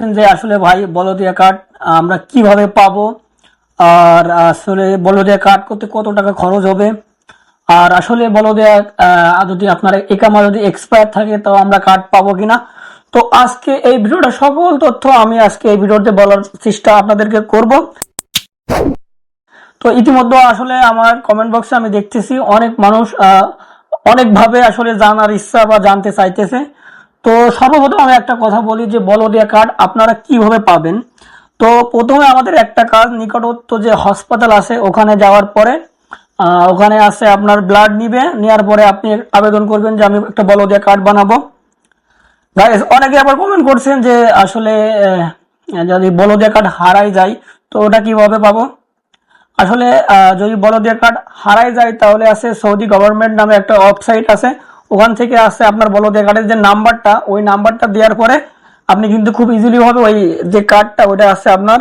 যে আসলে ভাই বলদিয়া কার্ড আমরা কীভাবে পাবো? আর আসলে বলদিয়া কার্ড করতে কত টাকা খরচ হবে? আর আসলে বলদিয়া যদি আপনার একামা যদি এক্সপায়ার থাকে, তো আমরা কার্ড পাবো কিনা? তো আজকে এই ভিডিওটা সকল তথ্য আমি আজকে এই ভিডিওতে বলার চেষ্টা আপনাদেরকে করব। তো ইতিমধ্যে আসলে আমার কমেন্ট বক্সে আমি দেখতেছি, অনেক মানুষ অনেকভাবে আসলে জানার ইচ্ছা বা জানতে চাইতেছে। তো সর্বপ্রথম আমি একটা কথা বলি যে বলদিয়া কার্ড আপনারা কীভাবে পাবেন? তো প্রথমে আমাদের একটা কাজ নিকটত্ব যে হাসপাতাল আছে, ওখানে যাওয়ার পরে ওখানে আছে আপনার ব্লাড নিবে নেওয়ার পরে আপনি আবেদন করবেন যে আমি একটা বলদিয়া কার্ড বানাবো। অনেকে আবার কমেন্ট করছেন যে আসলে যদি বলদিয়া কার্ড হারাই যায়, তো ওটা কীভাবে পাবো? আসলে যদি বলদিয়া কার্ড হারাই যায়, তাহলে আছে সৌদি গভর্নমেন্ট নামে একটা ওয়েবসাইট আছে ওখান থেকে আসছে আপনার বলদিয়া কার্ডের যে নাম্বারটা, ওই নাম্বারটা দেওয়ার পরে আপনি কিন্তু খুব ইজিলি ভাবে ওই যে কার্ডটা ওইটা আসছে আপনার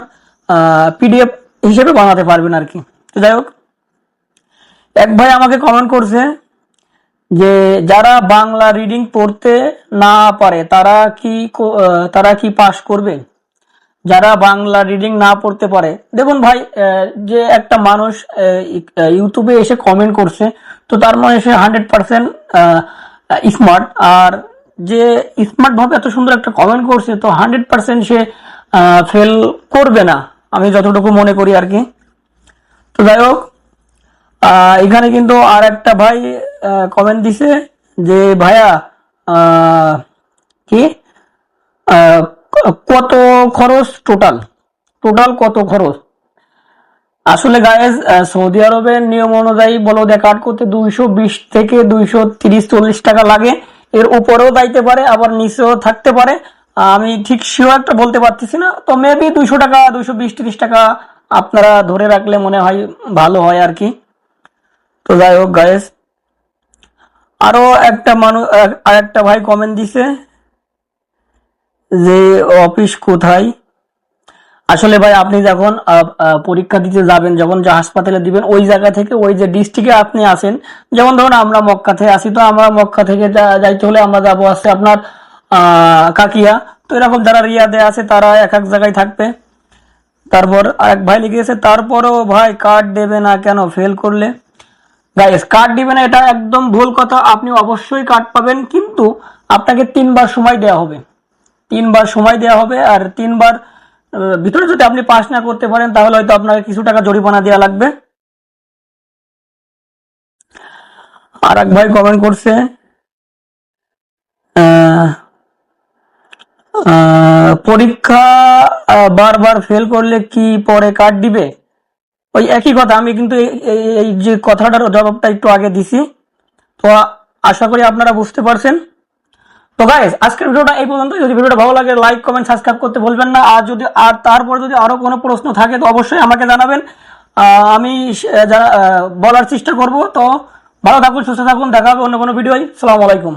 পিডিএফ হিসেবে বানাতে পারবেন আর কি। তো যাই হোক, এক ভাই আমাকে কমেন্ট করছে যে যারা বাংলা রিডিং পড়তে না পারে, তারা কি তারা কি পাস করবে? যারা বাংলা রিডিং না পড়তে পারে। দেখুন ভাই যে একটা মানুষ ইউটিউবে এসে কমেন্ট করছে, তো তার মানে সে হান্ড্রেড পার্সেন্ট স্মার্ট আর যে স্মার্ট ভাবে এত সুন্দর একটা কমেন্ট করছে, তো হান্ড্রেড পার্সেন্ট সে ফেল করবে না, আমি যতটুকু মনে করি আর কি। তো যাই হোক এখানে কিন্তু আর একটা ভাই কমেন্ট দিছে যে, ভাইয়া ক- কত খরচ টোটাল টোটাল কত খরচ? আসলে গায়েস সৌদি আরবের নিয়ম অনুযায়ী বলো কার্ড করতে দুইশো বিশ থেকে দুইশো তিরিশ, চল্লিশ টাকা লাগে। এর উপরেও যাইতে পারে, আবার নিচেও থাকতে পারে। আমি ঠিক শিওর একটা বলতে পারতেছি না, তো মেবি দুইশো টাকা, দুইশো বিশ, তিরিশ টাকা আপনারা ধরে রাখলে মনে হয় ভালো হয় আর কি। তো যাই হোক গায়েস আরও একটা মানুষ আর একটা ভাই কমেন্ট দিছে যে অফিস কোথায়? আসলে ভাই আপনি যখন পরীক্ষা দিতে যাবেন, যখন যে হাসপাতালে দিবেন, ওই জায়গা থেকে ওই যে ডিস্ট্রিক্টে আপনি আসেন, যেমন ধরুন আমরা মক্কা থেকে আসি, তো আমরা মক্কা থেকে যাইতে হলে আমরা যাব আছে আপনার কাকিয়া। তো এরকম যারা রিয়াদে আছে, তারা এক এক জায়গায় থাকবে। তারপর আরেক ভাই লিখেছে তারপরও ভাই কার্ড দেবে না কেন? ফেল করলে? গাইস কার্ড দিবে না, এটা একদম ভুল কথা। আপনি অবশ্যই কার্ড পাবেন, কিন্তু আপনাকে তিনবার সময় দেওয়া হবে। তিনবার সময় দেওয়া হবে আর তিনবার ভিতরে যদি আপনি পাস না করতে পারেন, তাহলে হয়তো আপনাকে কিছু টাকা জরিমানা দেওয়া লাগবে। আর এক ভাই কমেন্ট করছে পরীক্ষা বারবার ফেল করলে কি পরে কার্ড দিবে? ওই একই কথা, আমি কিন্তু এই যে কথাটার জবাবটা একটু আগে দিছি। তো আশা করি আপনারা বুঝতে পারছেন। তো গাইজ আজকের ভিডিওটা এই পর্যন্ত যদি ভিডিওটা ভালো লাগে লাইক কমেন্ট সাবস্ক্রাইব করতে বলবেন না। আর যদি আর তারপরে যদি আরও কোনো প্রশ্ন থাকে, তো অবশ্যই আমাকে জানাবেন। আমি যারা বলার চেষ্টা করব। তো ভালো থাকুন, সুস্থ থাকুন। দেখা হবে অন্য কোনো ভিডিওয় সালাম আলাইকুম।